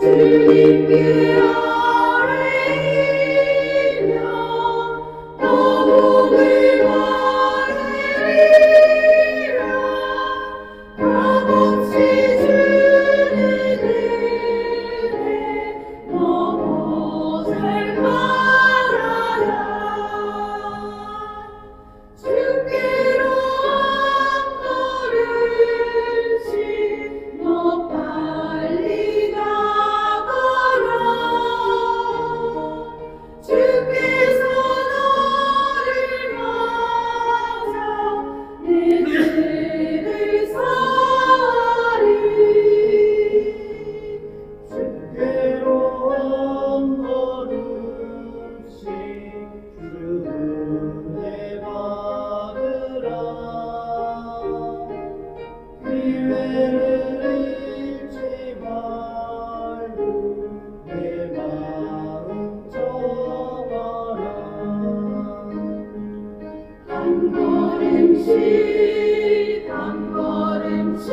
주님께 한 걸음씩 한 걸음씩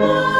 now.